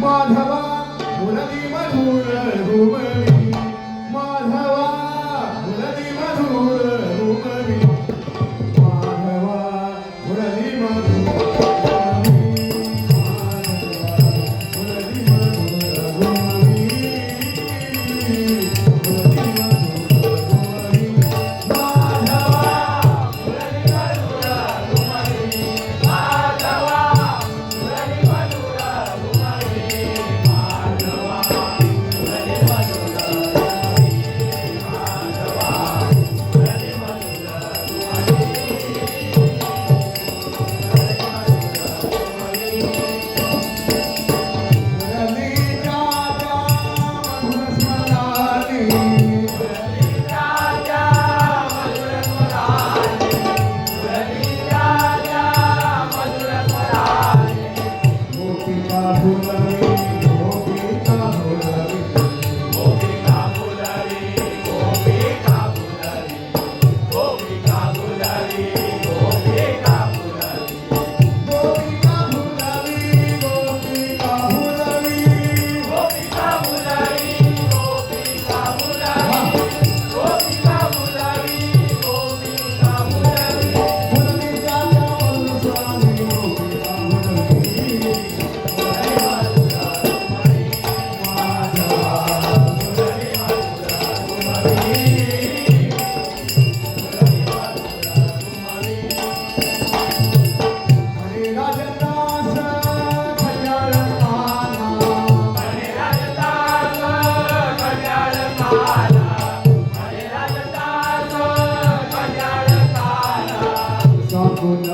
माधवा मुरली मधुर घुमली Buddha.